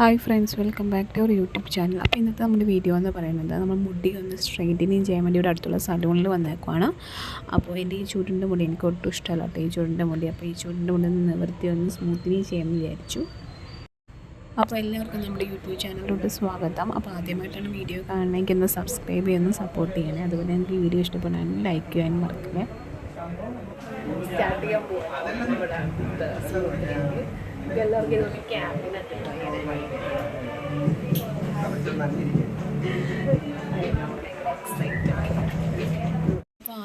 Hi friends welcome back to our YouTube channel അപ്പോൾ ഇന്നത്തെ നമ്മുടെ വീഡിയോ എന്ന് പറയുന്നത് നമ്മൾ മുടി ഒന്ന് സ്ട്രെയിറ്റനിങ് ചെയ്യാൻ വേണ്ടി ഇവിടെ അടുത്തുള്ള സലൂണിൽ വന്നേക്കുവാണ്. അപ്പോൾ എന്റെ ഈ ചൂടിന്റെ മുടി എനിക്ക് ഒട്ടും ഇഷ്ടമല്ല കേട്ടോ ഈ ചൂടിന്റെ മുടി. അപ്പോൾ ഈ ചൂടിന്റെ മുടി ഒന്ന് നിവർത്തി ഒന്ന് സ്മൂത്തിനിങ് ചെയ്യാമെന്ന് വിചാരിച്ചു. അപ്പോൾ എല്ലാവർക്കും നമ്മുടെ യൂട്യൂബ് ചാനലിലോട്ട് സ്വാഗതം. അപ്പോൾ ആദ്യമായിട്ടാണ് വീഡിയോ കാണണമെങ്കിൽ ഒന്ന് സബ്സ്ക്രൈബ് ചെയ്യുന്ന സപ്പോർട്ട് ചെയ്യണേ. അതുപോലെ എനിക്ക് വീഡിയോ ഇഷ്ടപ്പെടാനും ലൈക്ക് ചെയ്യാനും മറക്കണേ സ്റ്റാർട്ട് ചെയ്യാൻ എല്ലാവർക്കും ക്യാമ്പിനൊക്കെ അപ്പോൾ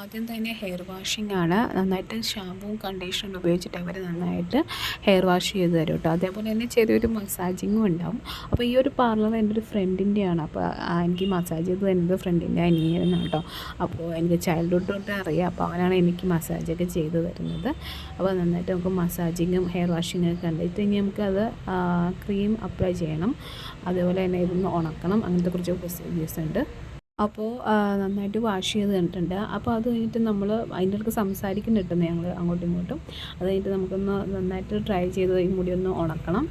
ആദ്യം തന്നെ ഹെയർ വാഷിംഗ് ആണ്. നന്നായിട്ട് ഷാമ്പുവും കണ്ടീഷണറും ഉപയോഗിച്ചിട്ട് അവർ നന്നായിട്ട് ഹെയർ വാഷ് ചെയ്ത് തരും കേട്ടോ. അതേപോലെ തന്നെ ചെറിയൊരു മസാജിങ്ങും ഉണ്ടാവും. അപ്പോൾ ഈ ഒരു പാർലർ എന്റെ ഒരു ഫ്രണ്ടിന്റെയാണ് അപ്പോൾ എനിക്ക് മസാജ് ചെയ്ത് തരുന്നത് ഫ്രണ്ടിന്റെ അനിയനാണ് കേട്ടോ. അപ്പോൾ എനിക്ക് ചൈൽഡ്ഹുഡ് തൊട്ട് അറിയാം. അപ്പോൾ അവനാണ് എനിക്ക് മസാജൊക്കെ ചെയ്ത് തരുന്നത്. അപ്പോൾ നന്നായിട്ട് നമുക്ക് മസാജിങ്ങും ഹെയർ വാഷിങ്ങും ഒക്കെ കണ്ടിട്ട് ഇനി നമുക്കത് ക്രീം അപ്ലൈ ചെയ്യണം. അതേപോലെ തന്നെ ഇതൊന്ന് ഉണക്കണം. അങ്ങനത്തെ കുറച്ച് പ്രൊസീജിയേഴ്സ് ഉണ്ട്. അപ്പോൾ നന്നായിട്ട് വാഷ് ചെയ്ത് കണ്ടിട്ടുണ്ട് അപ്പോൾ അത് കഴിഞ്ഞിട്ട് നമ്മൾ അതിന്റെ അടുത്ത് സംസാരിക്കുന്നുണ്ട് ഞങ്ങൾ അങ്ങോട്ടും ഇങ്ങോട്ടും. അത് കഴിഞ്ഞിട്ട് നമുക്കൊന്ന് നന്നായിട്ട് ട്രൈ ചെയ്ത് ഈ മുടി ഒന്ന് ഉണക്കണം.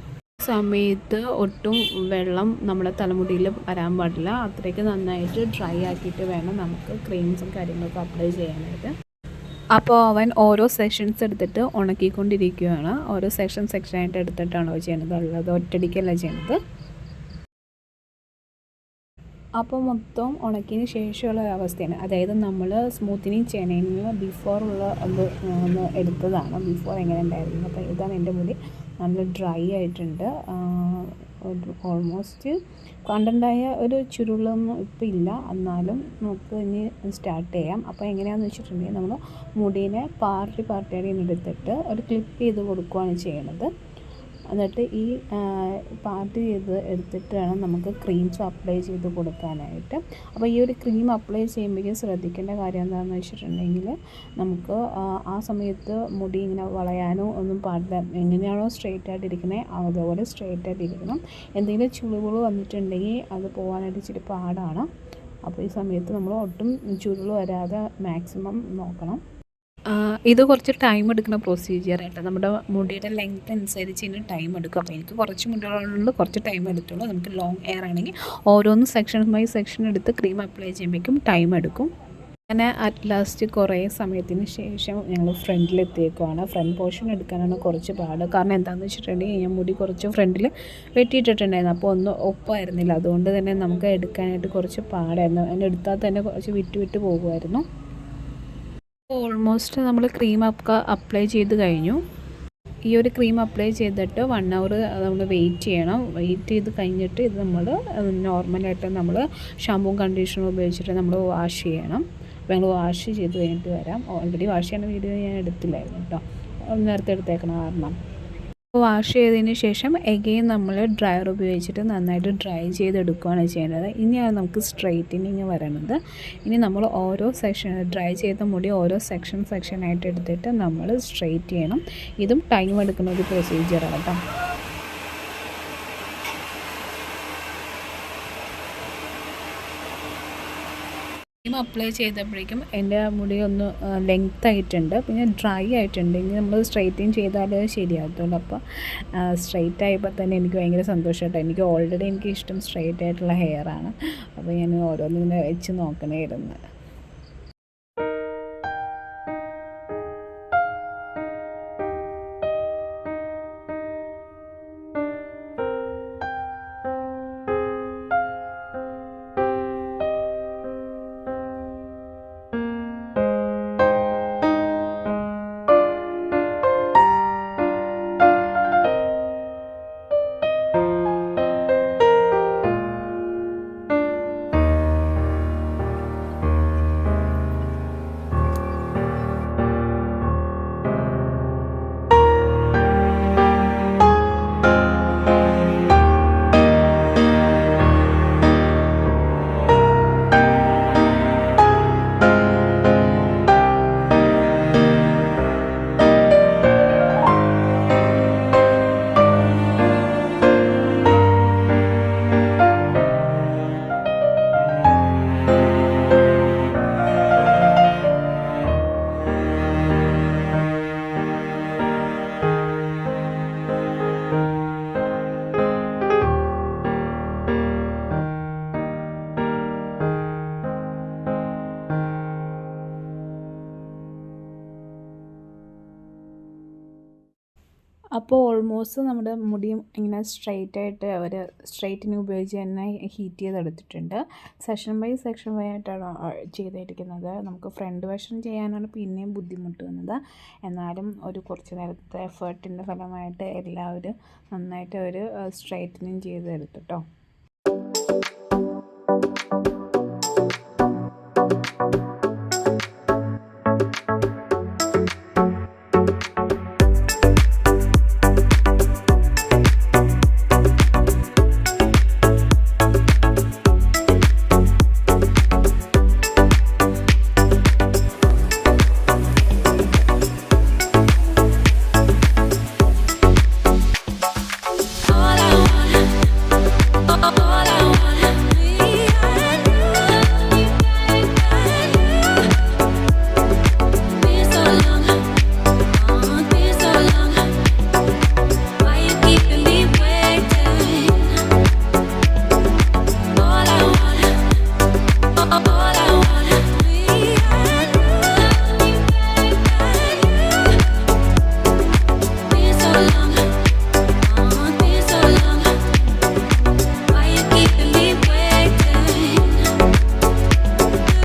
സമയത്ത് ഒട്ടും വെള്ളം നമ്മുടെ തലമുടിയിൽ വരാൻ പാടില്ല. അത്രയ്ക്ക് നന്നായിട്ട് ഡ്രൈ ആക്കിയിട്ട് വേണം നമുക്ക് ക്രീംസും കാര്യങ്ങളൊക്കെ അപ്ലൈ ചെയ്യാനായിട്ട്. അപ്പോൾ അവൻ ഓരോ സെഷൻസ് എടുത്തിട്ട് ഉണക്കിക്കൊണ്ടിരിക്കുകയാണ്. ഓരോ സെഷൻ സെക്ഷനായിട്ട് എടുത്തിട്ടാണോ ചെയ്യുന്നത്? അല്ലാതെ ഒറ്റടിക്കല്ല ചെയ്യുന്നത്. അപ്പോൾ മൊത്തം ഉണക്കിയതിന് ശേഷമുള്ള അവസ്ഥയാണ് അതായത് നമ്മൾ സ്മൂത്തിനി ചെയ്യണതിന് ബിഫോറുള്ള ഒന്ന് എടുത്തതാണ്. ബിഫോർ എങ്ങനെ ഉണ്ടായിരുന്നു? അപ്പോൾ ഇതാണ് എന്റെ മുടി. നല്ല ഡ്രൈ ആയിട്ടുണ്ട്. ഓൾമോസ്റ്റ് കണ്ടന്റായ ഒരു ചുരുളൊന്നും ഇപ്പം ഇല്ല. എന്നാലും നമുക്ക് ഇനി സ്റ്റാർട്ട് ചെയ്യാം. അപ്പോൾ എങ്ങനെയാണെന്ന് വെച്ചിട്ടുണ്ടെങ്കിൽ നമ്മൾ മുടീനെ പാർട്ടി പാർട്ടിയായിട്ട് എടുത്തിട്ട് ഒരു ക്ലിപ്പ് ചെയ്ത് കൊടുക്കുകയാണ് ചെയ്യണത്. എന്നിട്ട് ഈ പാർട്ട് ചെയ്ത് എടുത്തിട്ട് വേണം നമുക്ക് ക്രീംസ് അപ്ലൈ ചെയ്ത് കൊടുക്കാനായിട്ട്. അപ്പോൾ ഈ ഒരു ക്രീം അപ്ലൈ ചെയ്യുമ്പോഴേക്കും ശ്രദ്ധിക്കേണ്ട കാര്യം എന്താണെന്ന് വെച്ചിട്ടുണ്ടെങ്കിൽ നമുക്ക് ആ സമയത്ത് മുടി ഇങ്ങനെ വളയാനോ ഒന്നും പാടില്ല. എങ്ങനെയാണോ സ്ട്രെയിറ്റ് ആയിട്ടിരിക്കണേ അതുപോലെ സ്ട്രെയിറ്റ് ആയിട്ടിരിക്കണം എന്തെങ്കിലും ചുളിവുകൾ വന്നിട്ടുണ്ടെങ്കിൽ അത് പോകാനായിട്ട് ഇച്ചിരി പാടാണ്. അപ്പോൾ ഈ സമയത്ത് നമ്മൾ ഒട്ടും ചുരുൾ വരാതെ മാക്സിമം നോക്കണം. ഇത് കുറച്ച് ടൈം എടുക്കുന്ന പ്രൊസീജിയർ ആയിട്ട്. നമ്മുടെ മുടിയുടെ ലെങ്ത് അനുസരിച്ച് ഇതിന് ടൈം എടുക്കും. അപ്പോൾ എനിക്ക് കുറച്ച് മുടികളുണ്ട് കുറച്ച് ടൈം എടുത്തുള്ളൂ. നമുക്ക് ലോങ് ഹെയർ ആണെങ്കിൽ ഓരോന്ന് സെക്ഷൻ ബൈ സെക്ഷൻ എടുത്ത് ക്രീം അപ്ലൈ ചെയ്യുമ്പോഴേക്കും ടൈം എടുക്കും. അങ്ങനെ അറ്റ് ലാസ്റ്റ് കുറേ സമയത്തിന് ശേഷം ഞങ്ങൾ ഫ്രണ്ടിലെത്തിയേക്കുവാണ് ഫ്രണ്ട് പോർഷൻ എടുക്കാനാണ് കുറച്ച് പാട്. കാരണം എന്താണെന്ന് വെച്ചിട്ടുണ്ടെങ്കിൽ ഞാൻ മുടി കുറച്ച് ഫ്രണ്ടിൽ വെട്ടിയിട്ടിട്ടുണ്ടായിരുന്നു. അപ്പോൾ ഒന്നും ഒപ്പമായിരുന്നില്ല അതുകൊണ്ട് തന്നെ നമുക്ക് എടുക്കാനായിട്ട് കുറച്ച് പാടായിരുന്നു. അതിന്റെ എടുത്താൽ തന്നെ കുറച്ച് വിട്ട് വിട്ട് പോകുമായിരുന്നു. ഓൾമോസ്റ്റ് നമ്മൾ ക്രീം ഒക്കെ അപ്ലൈ ചെയ്ത് കഴിഞ്ഞു. ഈ ഒരു ക്രീം അപ്ലൈ ചെയ്തിട്ട് വൺ അവർ നമ്മൾ വെയിറ്റ് ചെയ്യണം. വെയിറ്റ് ചെയ്ത് കഴിഞ്ഞിട്ട് ഇത് നമ്മൾ നോർമലായിട്ട് നമ്മൾ ഷാമ്പൂ കണ്ടീഷണറും ഉപയോഗിച്ചിട്ട് നമ്മൾ വാഷ് ചെയ്യണം. അപ്പോൾ ഞങ്ങൾ വാഷ് ചെയ്ത് കഴിഞ്ഞിട്ട് വരാം. ഓൾറെഡി വാഷ് ചെയ്യുന്ന വീഡിയോ ഞാൻ എടുത്തില്ലായിരുന്നു കേട്ടോ നേരത്തെ എടുത്തേക്കണം കാരണം. വാഷ് ചെയ്തതിന് ശേഷം എഗെയിൻ നമ്മൾ ഡ്രയർ ഉപയോഗിച്ചിട്ട് നന്നായിട്ട് ഡ്രൈ ചെയ്തെടുക്കുകയാണ് ചെയ്യേണ്ടത്. ഇനിയാണ് നമുക്ക് സ്ട്രെയിറ്റനിങ് വരുന്നത് ഇനി നമ്മൾ ഓരോ സെക്ഷൻ ഡ്രൈ ചെയ്ത മുടി ഓരോ സെക്ഷൻ സെക്ഷനായിട്ട് എടുത്തിട്ട് നമ്മൾ സ്ട്രെയിറ്റ് ചെയ്യണം. ഇതും ടൈം എടുക്കുന്ന ഒരു പ്രൊസീജിയറാണ് കേട്ടോ ക്രീം അപ്ലൈ ചെയ്തപ്പോഴേക്കും എന്റെ മുടി ഒന്ന് ലെങ്ത് ആയിട്ടുണ്ട്. പിന്നെ ഡ്രൈ ആയിട്ടുണ്ട്. ഇനി നമ്മൾ സ്ട്രൈറ്റിങ് ചെയ്താലേ ശരിയാകത്തുള്ളൂ. അപ്പോൾ സ്ട്രെയിറ്റ് ആയപ്പോൾ തന്നെ എനിക്ക് ഭയങ്കര സന്തോഷമായിട്ട് എനിക്ക് ഓൾറെഡി എനിക്ക് ഇഷ്ടം സ്ട്രെയിറ്റ് ആയിട്ടുള്ള ഹെയർ ആണ്. അപ്പോൾ ഞാൻ ഓരോന്നിങ്ങനെ വെച്ച് നോക്കണമായിരുന്നു അപ്പോൾ ഓൾമോസ്റ്റ് നമ്മുടെ മുടിയും ഇങ്ങനെ സ്ട്രെയിറ്റ് ആയിട്ട് അവർ സ്ട്രെയിറ്റിന് ഉപയോഗിച്ച് തന്നെ ഹീറ്റ് ചെയ്തെടുത്തിട്ടുണ്ട്. സെക്ഷൻ ബൈ സെക്ഷൻ ബൈ ആയിട്ടാണ് ചെയ്തിരിക്കുന്നത് നമുക്ക് ഫ്രണ്ട് വശം ചെയ്യാനാണ് പിന്നെയും ബുദ്ധിമുട്ട് വന്നത് എന്നാലും ഒരു കുറച്ച് നേരത്തെ എഫേർട്ടിന്റെ ഫലമായിട്ട് എല്ലാവരും നന്നായിട്ട് ഒരു സ്ട്രെയിറ്റനിങ് ചെയ്തെടുത്തു കേട്ടോ